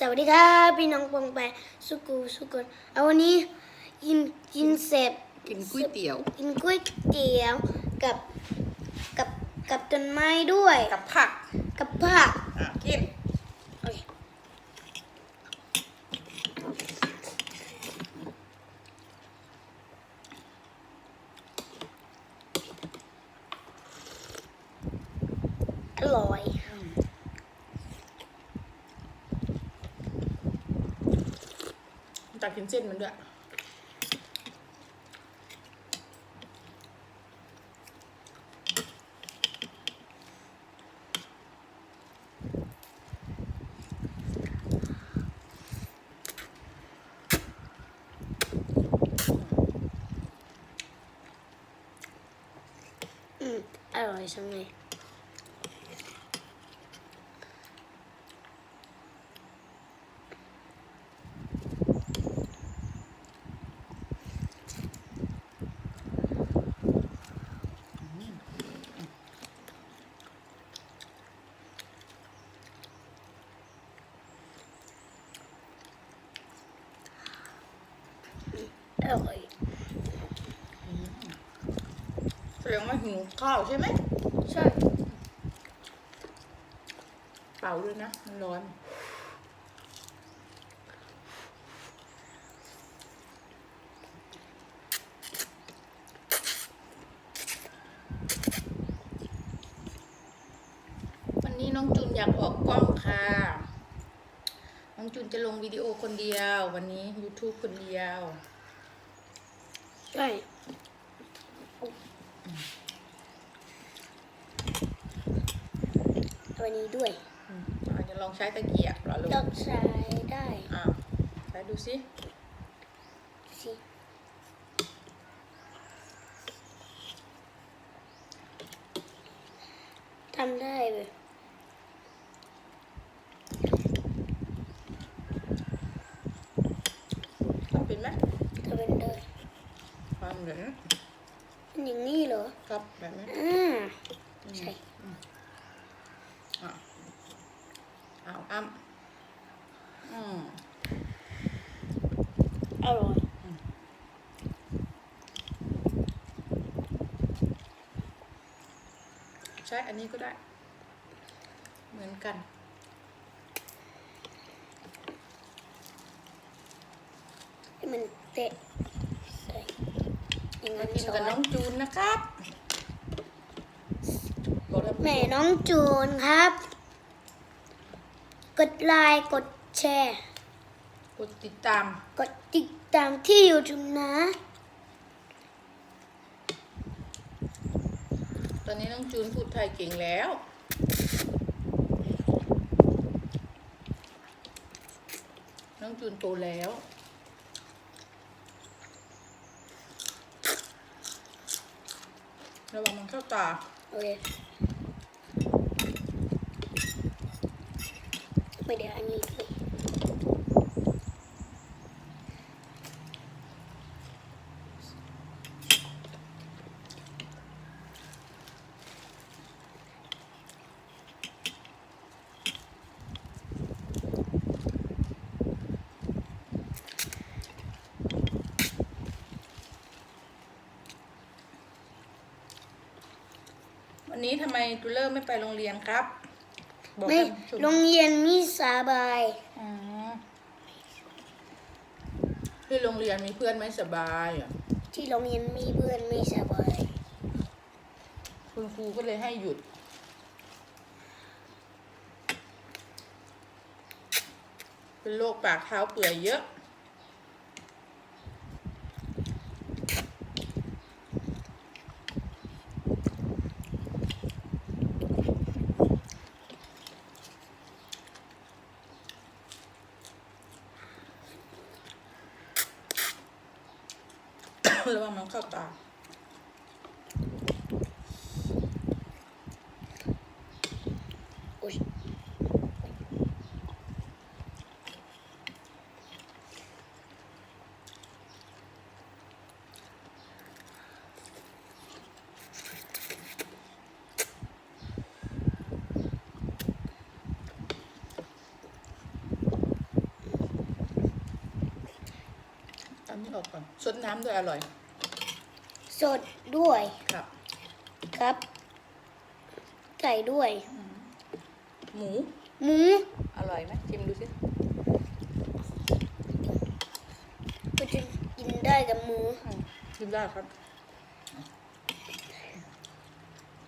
สวัสดีครับพี่น้องปองไปสุกูสุกนเอาวันนี้กินกินเสร็จกินก๋วยเตี๋ยว กินก๋วยเตี๋ยวกับกับกับต้นไม้ด้วย กับผัก กับผักอะกิน โอเคอร่อย ตักกินเส้นมันด้วยอืมอร่อยจังเลย อร่อย แสด งว่าหิวข้าวใช่ไหม ใช่ เป่าด้วยนะ มันร้อน วันนี้น้องจุนอยากออกกล้องค่ะ น้องจุนจะลงวิดีโอคนเดียว วันนี้ YouTube คนเดียว ใช่ วันนี้ด้วยอืมอาจจะลองใช้ตะเกียบเหรอลูกต้องใช้ได้อ้าวใช้ดูสิสิทำได้เลยทำเป็นไหมทำเป็นได้ทำเหมือนเป็นอย่างนี้เหรอครับแบบนี้ อ่าใช่อะเอาอ้ำอืมอร่อยใช้อันนี้ก็ได้ เหมือนกันให้มันเตะใส่อย่างมานั้นกินช้อกับน้อนงจูนนะครับบอกแล้วแม่น้องจูนครับ กดไลค์ กดแชร์ กดติดตาม กดติดตามที่อยู่ตรงนะ ตอนนี้น้องจูนพูดไทยเก่งแล้ว น้องจูนโตแล้ว ระวังมันเข้าตา โอเค ไม่เดี๋ยวอันนี้เลยวันนี้ทำไมจูเลอร์ไม่ไปโรงเรียนครับ บอกไม่ท่านผู้ชมโรงเรียนมีสาบาย อ๋อที่โรงเรียนมีเพื่อนไม่สบายอะที่โรงเรียนมีเพื่อนไม่สบาย คุณครูก็เลยให้หยุด เป็นโรคปากเท้าเปื่อยเยอะ ข้าตาอุ้ยอันนี้ออกก่อนซดน้ำด้วยอร่อย สดด้วยครับ ครับ ไก่ด้วย หมู หมู อร่อยไหมชิมดูสิก็จะกินได้กับหมูอืมชิมได้ครับ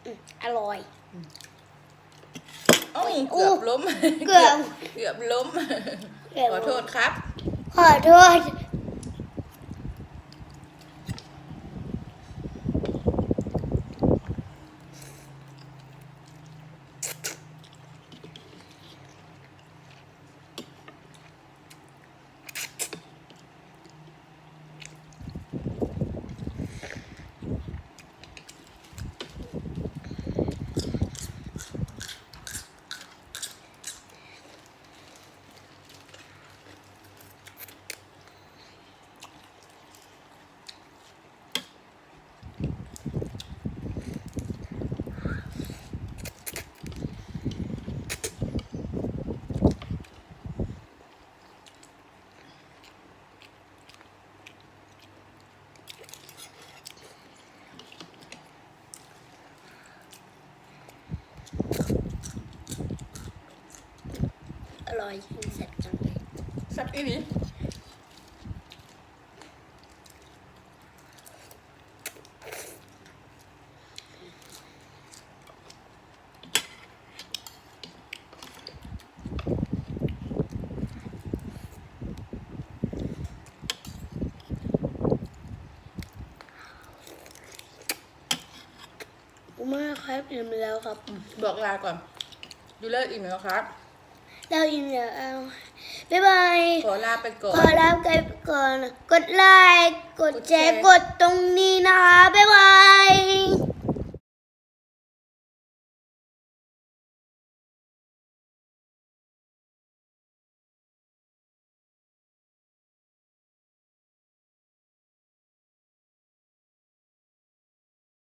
อืมอร่อยเอ้าโอ้เกือบล้ม เกือบ เกือบล้มเกือบขอโทษครับ ขอโทษ อร่อยกินเสร็จจังเลยสับอีหลีมากครับอิ่มแล้วครับอืมบอกลาก่อน ดูเลิศอีกแล้วครับ เราอิ่มแล้วเอาบ๊ายบาย ขอลาไปก่อขอนลาไปก่อน กดไลค์ กดแชร์ กดตรงนี้นะคะ บ๊ายบาย